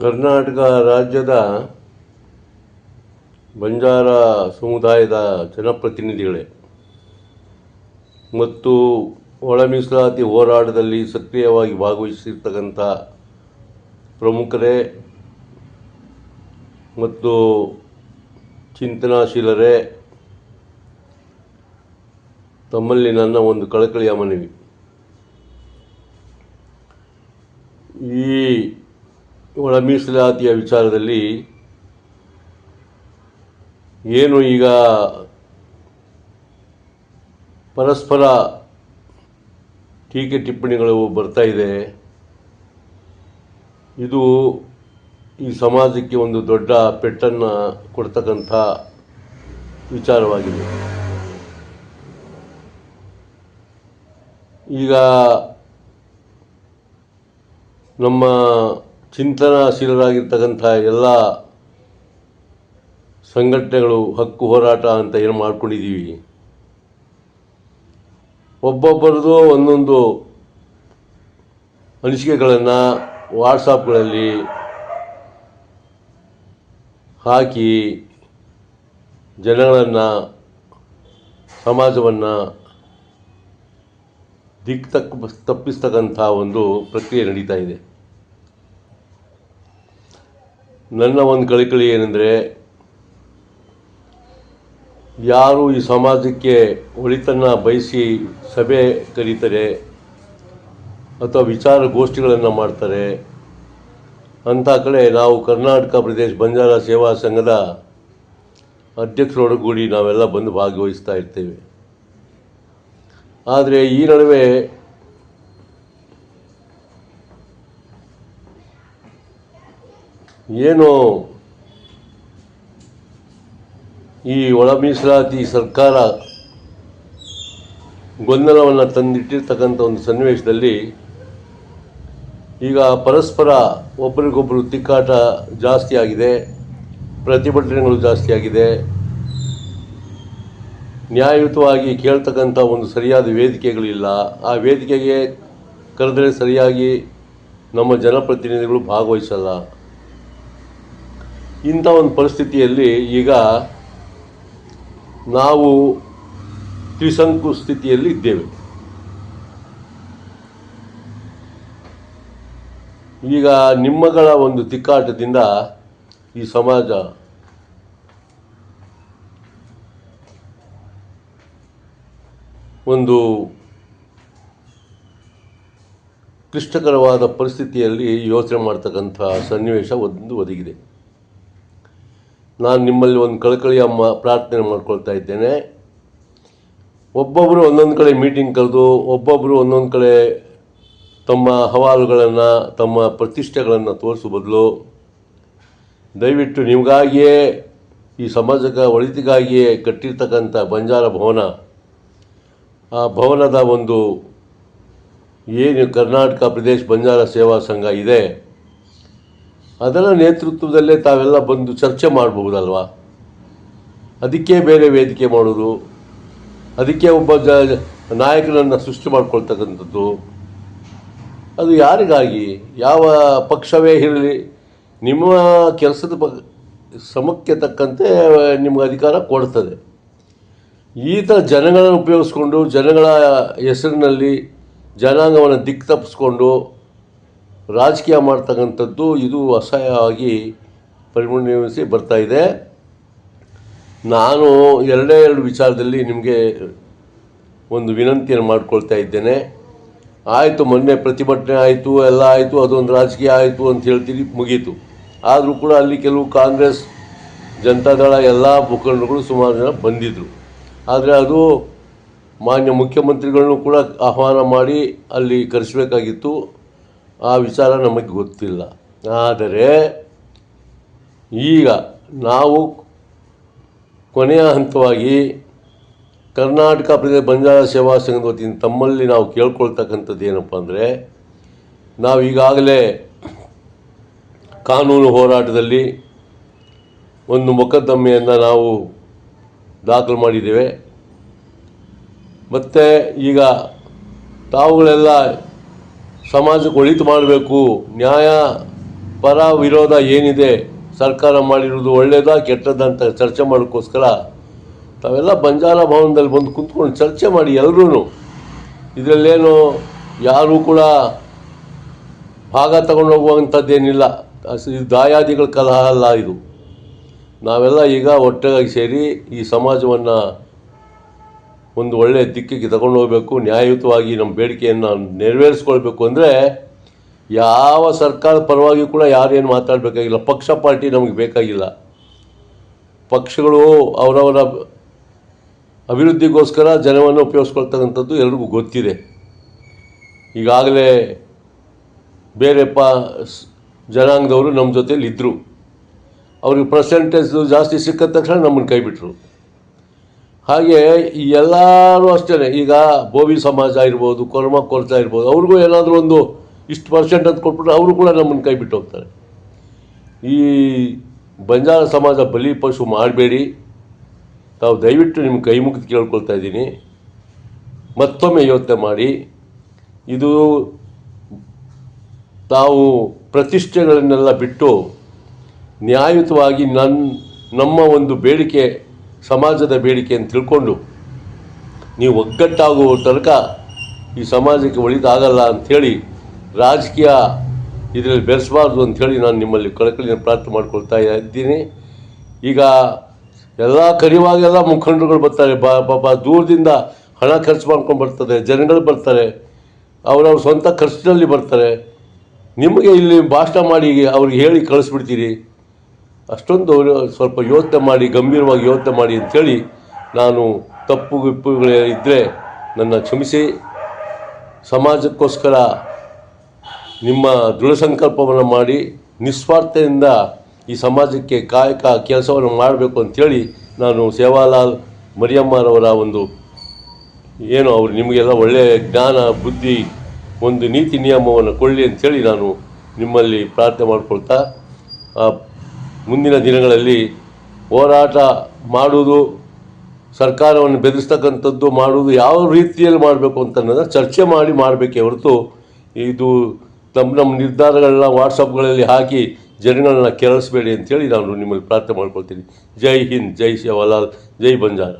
ಕರ್ನಾಟಕ ರಾಜ್ಯದ ಬಂಜಾರ ಸಮುದಾಯದ ಜನಪ್ರತಿನಿಧಿಗಳೇ. ಮತ್ತು ಒಳ ಮೀಸಲಾತಿ ಹೋರಾಟದಲ್ಲಿ ಸಕ್ರಿಯವಾಗಿ ಭಾಗವಹಿಸಿರ್ತಕ್ಕಂಥ ಪ್ರಮುಖರೇ ಮತ್ತು ಚಿಂತನಾಶೀಲರೇ ತಮ್ಮಲ್ಲಿ ನನ್ನ ಒಂದು ಕಳಕಳಿಯ ಮನವಿ. ಈ ಒಳ ಮೀಸಲಾತಿಯ ವಿಚಾರದಲ್ಲಿ ಏನು ಈಗ ಪರಸ್ಪರ ಟೀಕೆ ಟಿಪ್ಪಣಿಗಳು ಬರ್ತಾ ಇದೆ. ಇದು ಈ ಸಮಾಜಕ್ಕೆ ಒಂದು ದೊಡ್ಡ ಪೆಟ್ಟನ್ನು ಕೊಡ್ತಕ್ಕಂಥ ವಿಚಾರವಾಗಿದೆ. ಈಗ ನಮ್ಮ ಚಿಂತನಾಶೀಲರಾಗಿರ್ತಕ್ಕಂಥ ಎಲ್ಲ ಸಂಘಟನೆಗಳು ಹಕ್ಕು ಹೋರಾಟ ಅಂತ ಏನು ಮಾಡ್ಕೊಂಡಿದ್ದೀವಿ ಒಬ್ಬೊಬ್ಬರದು ಒಂದೊಂದು ಅನಿಸಿಕೆಗಳನ್ನು ವಾಟ್ಸಪ್ಗಳಲ್ಲಿ ಹಾಕಿ ಜನಗಳನ್ನು, ಸಮಾಜವನ್ನು ದಿಕ್ಕು ತಕ್ಕ ತಪ್ಪಿಸ್ತಕ್ಕಂಥ ಒಂದು ಪ್ರಕ್ರಿಯೆ ನಡೀತಾ ಇದೆ. ನನ್ನ ಒಂದು ಕಳಕಳಿ ಏನೆಂದರೆ, ಯಾರು ಈ ಸಮಾಜಕ್ಕೆ ಒಳಿತನ್ನು ಬಯಸಿ ಸಭೆ ಕರೀತಾರೆ ಅಥವಾ ವಿಚಾರ ಗೋಷ್ಠಿಗಳನ್ನು ಮಾಡ್ತಾರೆ, ಅಂಥ ಕಡೆ ನಾವು ಕರ್ನಾಟಕ ಪ್ರದೇಶ ಬಂಜಾರ ಸೇವಾ ಸಂಘದ ಅಧ್ಯಕ್ಷರೊಡಗೂಡಿ ನಾವೆಲ್ಲ ಬಂದು ಭಾಗವಹಿಸ್ತಾ ಇರ್ತೇವೆ. ಆದರೆ ಈ ನಡುವೆ ಏನು ಈ ಒಳ ಮೀಸಲಾತಿ ಸರ್ಕಾರ ಗೊಂದಲವನ್ನು ತಂದಿಟ್ಟಿರ್ತಕ್ಕಂಥ ಒಂದು ಸನ್ನಿವೇಶದಲ್ಲಿ ಈಗ ಪರಸ್ಪರ ಒಬ್ಬರಿಗೊಬ್ಬರು ತಿಕ್ಕಾಟ ಜಾಸ್ತಿ ಆಗಿದೆ, ಪ್ರತಿಭಟನೆಗಳು ಜಾಸ್ತಿ ಆಗಿದೆ. ನ್ಯಾಯಯುತವಾಗಿ ಕೇಳ್ತಕ್ಕಂಥ ಒಂದು ಸರಿಯಾದ ವೇದಿಕೆಗಳಿಲ್ಲ. ಆ ವೇದಿಕೆಗೆ ಕರೆದರೆ ಸರಿಯಾಗಿ ನಮ್ಮ ಜನಪ್ರತಿನಿಧಿಗಳು ಭಾಗವಹಿಸಲ್ಲ. ಇಂಥ ಒಂದು ಪರಿಸ್ಥಿತಿಯಲ್ಲಿ ಈಗ ನಾವು ತ್ರಿಸಂಕು ಸ್ಥಿತಿಯಲ್ಲಿ ಇದ್ದೇವೆ. ಈಗ ನಿಮ್ಮಗಳ ಒಂದು ತಿಕ್ಕಾಟದಿಂದ ಈ ಸಮಾಜ ಒಂದು ಕ್ಲಿಷ್ಟಕರವಾದ ಪರಿಸ್ಥಿತಿಯಲ್ಲಿ ಯೋಚನೆ ಮಾಡ್ತಕ್ಕಂಥ ಸನ್ನಿವೇಶ ಒಂದು ಒದಗಿದೆ. ನಾನು ನಿಮ್ಮಲ್ಲಿ ಒಂದು ಕಳಕಳಿಯ ಮ ಪ್ರಾರ್ಥನೆ ಮಾಡ್ಕೊಳ್ತಾ ಇದ್ದೇನೆ. ಒಬ್ಬೊಬ್ಬರು ಒಂದೊಂದು ಕಡೆ ಮೀಟಿಂಗ್ ಕರೆದು ಒಬ್ಬೊಬ್ಬರು ಒಂದೊಂದು ಕಡೆ ತಮ್ಮ ಹವಾಲುಗಳನ್ನು ತಮ್ಮ ಪ್ರತಿಷ್ಠೆಗಳನ್ನು ತೋರಿಸೋ ಬದಲು ದಯವಿಟ್ಟು ನಿಮಗಾಗಿಯೇ ಈ ಸಮಾಜಕ್ಕೆ ಒಳಿತಿಗಾಗಿಯೇ ಕಟ್ಟಿರ್ತಕ್ಕಂಥ ಬಂಜಾರ ಭವನ, ಆ ಭವನದ ಒಂದು ಏನು ಕರ್ನಾಟಕ ಪ್ರದೇಶ ಬಂಜಾರ ಸೇವಾ ಸಂಘ ಇದೆ. ಅದರ ನೇತೃತ್ವದಲ್ಲೇ ತಾವೆಲ್ಲ ಬಂದು ಚರ್ಚೆ ಮಾಡಬಹುದಲ್ವಾ ಅದಕ್ಕೆ ಬೇರೆ ವೇದಿಕೆ ಮಾಡೋದು ಅದಕ್ಕೆ ಒಬ್ಬ ಜ, ನಾಯಕನನ್ನು ಸೃಷ್ಟಿ ಮಾಡ್ಕೊಳ್ತಕ್ಕಂಥದ್ದು. ಅದು ಯಾರಿಗಾಗಿ? ಯಾವ ಪಕ್ಷವೇ ಇರಲಿ, ನಿಮ್ಮ ಕೆಲಸದ ಬ ಶ್ರಮಕ್ಕೆ ತಕ್ಕಂತೆ ನಿಮ್ಗೆ ಅಧಿಕಾರ ಕೊಡ್ತದೆ. ಈ ಥರ ಜನಗಳನ್ನು ಉಪಯೋಗಿಸ್ಕೊಂಡು, ಜನಗಳ ಹೆಸರಿನಲ್ಲಿ ಜನಾಂಗವನ್ನು ದಿಕ್ಕು ತಪ್ಪಿಸ್ಕೊಂಡು ರಾಜಕೀಯ ಮಾಡ್ತಕ್ಕಂಥದ್ದು ಇದು ಅಸಹ್ಯವಾಗಿ ಪರಿಣಮಿಸಿ ಬರ್ತಾ ಇದೆ. ನಾನು ಎರಡೇ ಎರಡು ವಿಚಾರದಲ್ಲಿ ನಿಮಗೆ ಒಂದು ವಿನಂತಿಯನ್ನು ಮಾಡ್ಕೊಳ್ತಾ ಇದ್ದೇನೆ. ಆಯಿತು, ಮೊನ್ನೆ ಪ್ರತಿಭಟನೆ ಆಯಿತು, ಎಲ್ಲ ಆಯಿತು, ಅದೊಂದು ರಾಜಕೀಯ ಆಯಿತು ಅಂತ ಹೇಳ್ತೀರಿ, ಮುಗೀತು. ಆದರೂ ಕೂಡ ಅಲ್ಲಿ ಕೆಲವು ಕಾಂಗ್ರೆಸ್ ಜನತಾದಳ ಎಲ್ಲ ಮುಖಂಡರುಗಳು ಸುಮಾರು ಜನ ಬಂದಿದ್ದರು ಆದರೆ ಅದು ಮಾನ್ಯ ಮುಖ್ಯಮಂತ್ರಿಗಳನ್ನು ಕೂಡ ಆಹ್ವಾನ ಮಾಡಿ ಅಲ್ಲಿ ಕರೆಸಬೇಕಾಗಿತ್ತು. ಆ ವಿಚಾರ ನಮಗೆ ಗೊತ್ತಿಲ್ಲ. ಆದರೆ ಈಗ ನಾವು ಕೊನೆಯ ಹಂತವಾಗಿ ಕರ್ನಾಟಕ ಪ್ರದೇಶ ಬಂಜಾರ ಸೇವಾ ಸಂಘದ ವತಿಯಿಂದ ತಮ್ಮಲ್ಲಿ ನಾವು ಕೇಳ್ಕೊಳ್ತಕ್ಕಂಥದ್ದು ಏನಪ್ಪ ಅಂದರೆ, ನಾವು ಈಗಾಗಲೇ ಕಾನೂನು ಹೋರಾಟದಲ್ಲಿ ಒಂದು ಮೊಕದ್ದಮೆಯನ್ನು ನಾವು ದಾಖಲು ಮಾಡಿದ್ದೇವೆ. ಮತ್ತು ಈಗ ತಾವುಗಳೆಲ್ಲ ಸಮಾಜಕ್ಕೆ ಒಳಿತು ಮಾಡಬೇಕು. ನ್ಯಾಯ ಪರ ವಿರೋಧ ಏನಿದೆ, ಸರ್ಕಾರ ಮಾಡಿರೋದು ಒಳ್ಳೆಯದಾ ಕೆಟ್ಟದ ಅಂತ ಚರ್ಚೆ ಮಾಡೋಕ್ಕೋಸ್ಕರ ತಾವೆಲ್ಲ ಬಂಜಾರ ಭವನದಲ್ಲಿ ಬಂದು ಕುಂತ್ಕೊಂಡು ಚರ್ಚೆ ಮಾಡಿ ಎಲ್ಲರೂ ಇದರಲ್ಲೇನು ಯಾರೂ ಕೂಡ ಭಾಗ ತಗೊಂಡು ಹೋಗುವಂಥದ್ದೇನಿಲ್ಲ. ಇದು ದಾಯಾದಿಗಳ ಕಲಹ ಅಲ್ಲ ಇದು. ನಾವೆಲ್ಲ ಈಗ ಒಟ್ಟಾಗಿ ಸೇರಿ ಈ ಸಮಾಜವನ್ನು ಒಂದು ಒಳ್ಳೆಯ ದಿಕ್ಕಿಗೆ ತಗೊಂಡು ಹೋಗಬೇಕು, ನ್ಯಾಯಯುತವಾಗಿ ನಮ್ಮ ಬೇಡಿಕೆಯನ್ನು ನೆರವೇರಿಸ್ಕೊಳ್ಬೇಕು ಅಂದರೆ ಯಾವ ಸರ್ಕಾರದ ಪರವಾಗಿ ಕೂಡ ಯಾರೇನು ಮಾತಾಡಬೇಕಾಗಿಲ್ಲ. ಪಕ್ಷ ಪಾರ್ಟಿ ನಮಗೆ ಬೇಕಾಗಿಲ್ಲ. ಪಕ್ಷಗಳು ಅವರವರ ಅಭಿವೃದ್ಧಿಗೋಸ್ಕರ ಜನವನ್ನು ಉಪಯೋಗಿಸ್ಕೊಳ್ತಕ್ಕಂಥದ್ದು ಎಲ್ರಿಗೂ ಗೊತ್ತಿದೆ. ಈಗಾಗಲೇ ಬೇರೆ ಪ ಜನಾಂಗದವರು ನಮ್ಮ ಜೊತೇಲಿ ಇದ್ದರು ಅವ್ರಿಗೆ ಪರ್ಸೆಂಟೇಜ್ ಜಾಸ್ತಿ ಸಿಕ್ಕ ತಕ್ಷಣ ನಮ್ಮನ್ನು ಕೈಬಿಟ್ರು ಹಾಗೆ ಈ ಎಲ್ಲರೂ ಅಷ್ಟೇ ಈಗ ಬೋವಿ ಸಮಾಜ ಇರ್ಬೋದು, ಕೊರ್ಮ ಕೊಲ್ತಾ ಇರ್ಬೋದು, ಅವ್ರಿಗೂ ಏನಾದರೂ ಒಂದು ಇಷ್ಟು ಪರ್ಸೆಂಟ್ ಅಂತ ಕೊಟ್ಬಿಟ್ರೆ ಅವರು ಕೂಡ ನಮ್ಮನ್ನು ಕೈ ಬಿಟ್ಟು ಹೋಗ್ತಾರೆ. ಈ ಬಂಜಾರ ಸಮಾಜ ಬಲಿ ಪಶು ಮಾಡಬೇಡಿ. ತಾವು ದಯವಿಟ್ಟು ನಿಮ್ಮ ಕೈ ಮುಗಿದು ಕೇಳ್ಕೊಳ್ತಾ ಇದ್ದೀನಿ. ಮತ್ತೊಮ್ಮೆ ಯೋಚನೆ ಮಾಡಿ. ಇದು ತಾವು ಪ್ರತಿಷ್ಠೆಗಳನ್ನೆಲ್ಲ ಬಿಟ್ಟು ನ್ಯಾಯಯುತವಾಗಿ ನನ್ನ ನಮ್ಮ ಒಂದು ಬೇಡಿಕೆ ಸಮಾಜದ ಬೇಡಿಕೆಯನ್ನು ತಿಳ್ಕೊಂಡು ನೀವು ಒಗ್ಗಟ್ಟಾಗುವ ತನಕ ಈ ಸಮಾಜಕ್ಕೆ ಒಳಿತಾಗಲ್ಲ ಅಂಥೇಳಿ ರಾಜಕೀಯ ಇದರಲ್ಲಿ ಬೆರೆಸಬಾರ್ದು ಅಂಥೇಳಿ ನಾನು ನಿಮ್ಮಲ್ಲಿ ಕಳಕಳಿನ ಪ್ರಾರ್ಥನೆ ಮಾಡ್ಕೊಳ್ತಾ ಇದ್ದೀನಿ. ಈಗ ಎಲ್ಲ ಕರಿವಾಗೆಲ್ಲ ಮುಖಂಡರುಗಳು ಬರ್ತಾರೆ. ಬಾ ದೂರದಿಂದ ಹಣ ಖರ್ಚು ಮಾಡ್ಕೊಂಡು ಬರ್ತಾರೆ ಜನಗಳು ಬರ್ತಾರೆ. ಅವರವ್ರ ಸ್ವಂತ ಖರ್ಚಿನಲ್ಲಿ ಬರ್ತಾರೆ. ನಿಮಗೆ ಇಲ್ಲಿ ಭಾಷಣ ಮಾಡಿ ಅವ್ರಿಗೆ ಹೇಳಿ ಕಳಿಸ್ಬಿಡ್ತೀರಿ. ಅಷ್ಟೊಂದು ಸ್ವಲ್ಪ ಯೋಚನೆ ಮಾಡಿ, ಗಂಭೀರವಾಗಿ ಯೋಚನೆ ಮಾಡಿ ಅಂಥೇಳಿ ನಾನು ತಪ್ಪು ಗಿಪ್ಪುಗಳು ಇದ್ದರೆ ನನ್ನ ಕ್ಷಮಿಸಿ. ಸಮಾಜಕ್ಕೋಸ್ಕರ ನಿಮ್ಮ ದೃಢ ಸಂಕಲ್ಪವನ್ನು ಮಾಡಿ, ನಿಸ್ವಾರ್ಥದಿಂದ ಈ ಸಮಾಜಕ್ಕೆ ಕಾಯಕ ಕೆಲಸವನ್ನು ಮಾಡಬೇಕು ಅಂಥೇಳಿ ನಾನು ಸೇವಾಲಾಲ್ ಮರಿಯಮ್ಮರವರ ಒಂದು ಏನು ಅವರು ನಿಮಗೆಲ್ಲ ಒಳ್ಳೆಯ ಜ್ಞಾನ, ಬುದ್ಧಿ ಒಂದು ನೀತಿ ನಿಯಮವನ್ನು ಕೊಳ್ಳಿ ಅಂಥೇಳಿ ನಾನು ನಿಮ್ಮಲ್ಲಿ ಪ್ರಾರ್ಥನೆ ಮಾಡ್ಕೊಳ್ತಾ ಮುಂದಿನ ದಿನಗಳಲ್ಲಿ ಹೋರಾಟ ಮಾಡುವುದು, ಸರ್ಕಾರವನ್ನು ಬೆದರಿಸ್ತಕ್ಕಂಥದ್ದು ಮಾಡುವುದು ಯಾವ ರೀತಿಯಲ್ಲಿ ಮಾಡಬೇಕು ಅಂತ ಚರ್ಚೆ ಮಾಡಿ ಮಾಡಬೇಕೇ ಹೊರತು ಇದು ನಮ್ಮ ನಮ್ಮ ನಿರ್ಧಾರಗಳನ್ನ ವಾಟ್ಸಪ್ಗಳಲ್ಲಿ ಹಾಕಿ ಜನಗಳನ್ನ ಕೆರಳಿಸ್ಬೇಡಿ ಅಂತೇಳಿ ನಾನು ನಿಮ್ಮಲ್ಲಿ ಪ್ರಾರ್ಥನೆ ಮಾಡ್ಕೊಳ್ತೀನಿ. ಜೈ ಹಿಂದ್, ಜೈ ಸೇವಾಲಾಲ್ ಜೈ ಬಂಜಾರ.